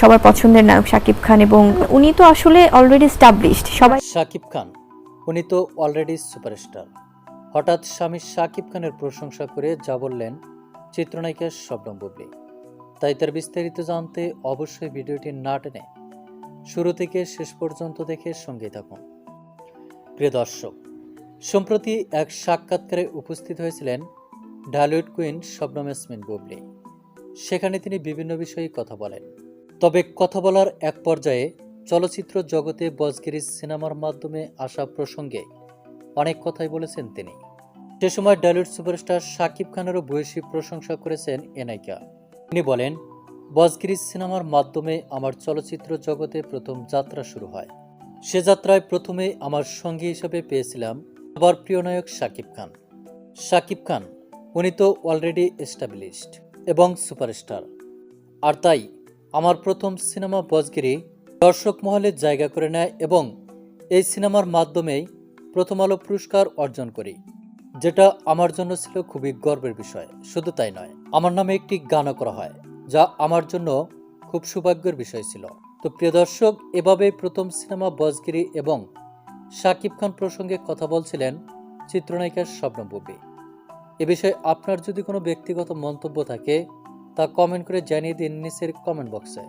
সবার পছন্দের নায়ক শাকিব খান এবং উনি তো আসলে অলরেডি স্টাবলিশড সবাই শাকিব খান, উনি তো অলরেডি সুপারস্টার হঠাৎ স্বামী শাকিব খানের প্রশংসা করে যা বললেন চিত্রনায়িকা শবনম বুবলি। তাই তার বিস্তারিত জানতে অবশ্যই ভিডিওটি না টেনে শুরু থেকে শেষ পর্যন্ত দেখে সঙ্গে থাকুন। প্রিয় দর্শক, সম্প্রতি এক সাক্ষাৎকারে উপস্থিত হয়েছিলেন ঢালিউড কুইন শবনম ইয়াসমিন বুবলি। সেখানে তিনি বিভিন্ন বিষয়ে কথা বলেন। তবে কথা বলার এক পর্যায়ে চলচ্চিত্র জগতে বজগিরি সিনেমার মাধ্যমে আসা প্রসঙ্গে অনেক কথাই বলেছেন তিনি। সে সময় ডালিউড সুপারস্টার শাকিব খানেরও বয়সী প্রশংসা করেছেন এনাইকা তিনি বলেন, বজগিরি সিনেমার মাধ্যমে আমার চলচ্চিত্র জগতে প্রথম যাত্রা শুরু হয়। সে যাত্রায় প্রথমে আমার সঙ্গী হিসেবে পেয়েছিলাম আবার প্রিয় নায়ক শাকিব খান। শাকিব খান, উনি তো অলরেডি এস্টাবলিশড এবং সুপারস্টার। আর তাই আমার প্রথম সিনেমা বজগিরি দর্শক মহলে জায়গা করে নেয় এবং এই সিনেমার মাধ্যমেই প্রথম আলো পুরস্কার অর্জন করি, যেটা আমার জন্য ছিল খুবই গর্বের বিষয়। শুধু তাই নয়, আমার নামে একটি গানও করা হয়, যা আমার জন্য খুব সৌভাগ্যের বিষয় ছিল। তো প্রিয় দর্শক, এভাবেই প্রথম সিনেমা বজগিরি এবং শাকিব খান প্রসঙ্গে কথা বলছিলেন চিত্রনায়িকা স্বপ্ন বুবি এ বিষয়ে আপনার যদি কোনো ব্যক্তিগত মন্তব্য থাকে তা কমেন্ট করে জানিয়ে দিন নিচের কমেন্ট বক্সে